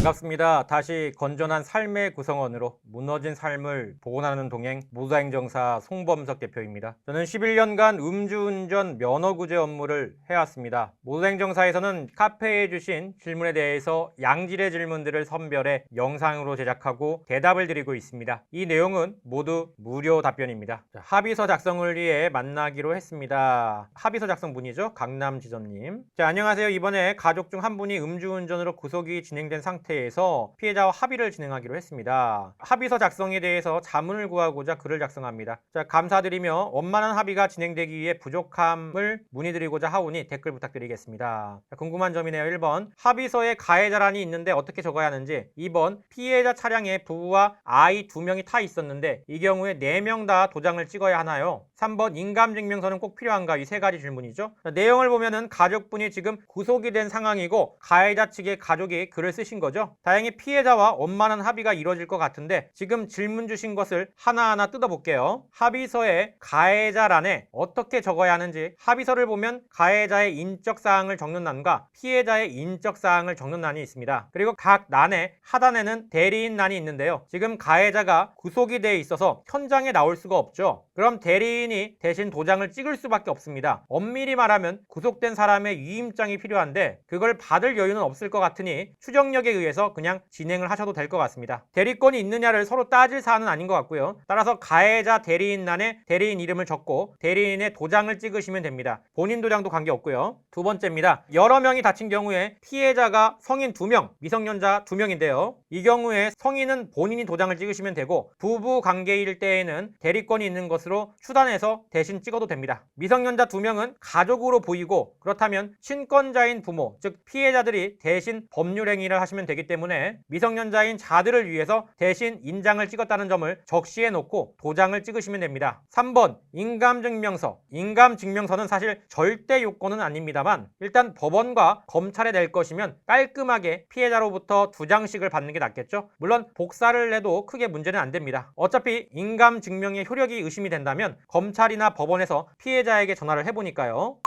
반갑습니다. 다시 건전한 삶의 구성원으로 무너진 삶을 복원하는 동행 모사행정사 송범석 대표입니다. 저는 11년간 음주운전 면허구제 업무를 해왔습니다. 모사행정사에서는 카페에 주신 질문에 대해서 양질의 질문들을 선별해 영상으로 제작하고 대답을 드리고 있습니다. 이 내용은 모두 무료 답변입니다. 자, 합의서 작성을 위해 만나기로 했습니다. 합의서 작성 분이죠. 강남 지점님. 자, 안녕하세요. 이번에 가족 중 한 분이 음주운전으로 구속이 진행된 상태 에서 피해자와 합의를 진행하기로 했습니다. 합의서 작성에 대해서 자문을 구하고자 글을 작성합니다. 자, 감사드리며 원만한 합의가 진행되기 위해 부족함을 문의드리고자 하오니 댓글 부탁드리겠습니다. 자, 궁금한 점이네요. 1번 합의서에 가해자란이 있는데 어떻게 적어야 하는지 2번 피해자 차량에 부부와 아이 두 명이 타 있었는데 이 경우에 네 명 다 도장을 찍어야 하나요? 3번 인감증명서는 꼭 필요한가? 이 세 가지 질문이죠. 자, 내용을 보면은 가족분이 지금 구속이 된 상황이고 가해자 측의 가족이 글을 쓰신 거죠. 다행히 피해자와 원만한 합의가 이루어질 것 같은데 지금 질문 주신 것을 하나하나 뜯어볼게요. 합의서에 가해자란에 어떻게 적어야 하는지 합의서를 보면 가해자의 인적 사항을 적는 난과 피해자의 인적 사항을 적는 난이 있습니다. 그리고 각 난의 하단에는 대리인 난이 있는데요. 지금 가해자가 구속이 돼 있어서 현장에 나올 수가 없죠. 그럼 대리인이 대신 도장을 찍을 수밖에 없습니다. 엄밀히 말하면 구속된 사람의 위임장이 필요한데 그걸 받을 여유는 없을 것 같으니 추정력에 의해 서 그냥 진행을 하셔도 될 것 같습니다. 대리권이 있느냐를 서로 따질 사안은 아닌 것 같고요. 따라서 가해자 대리인란에 대리인 이름을 적고 대리인의 도장을 찍으시면 됩니다. 본인 도장도 관계없고요. 두 번째입니다. 여러 명이 다친 경우에 피해자가 성인 2명, 미성년자 2명인데요. 이 경우에 성인은 본인이 도장을 찍으시면 되고 부부 관계일 때에는 대리권이 있는 것으로 추단해서 대신 찍어도 됩니다. 미성년자 2명은 가족으로 보이고 그렇다면 친권자인 부모, 즉 피해자들이 대신 법률 행위를 하시면 되기 때문에 미성년자인 자들을 위해서 대신 인장을 찍었다는 점을 적시해 놓고 도장을 찍으시면 됩니다. 3번 인감증명서. 인감증명서는 사실 절대 요건은 아닙니다만 일단 법원과 검찰에 낼 것이면 깔끔하게 피해자로부터 두 장씩을 받는 게 낫겠죠. 물론 복사를 해도 크게 문제는 안 됩니다. 어차피 인감증명의 효력이 의심이 된다면 검찰이나 법원에서 피해자에게 전화를 해보니까요.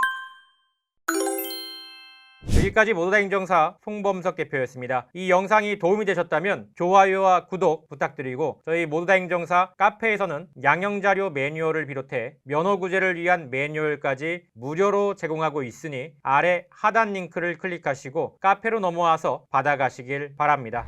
여기까지 모두 다 인정사 송범석 대표였습니다. 이 영상이 도움이 되셨다면 좋아요와 구독 부탁드리고 저희 모두 다 인정사 카페에서는 양형자료 매뉴얼을 비롯해 면허 구제를 위한 매뉴얼까지 무료로 제공하고 있으니 아래 하단 링크를 클릭하시고 카페로 넘어와서 받아가시길 바랍니다.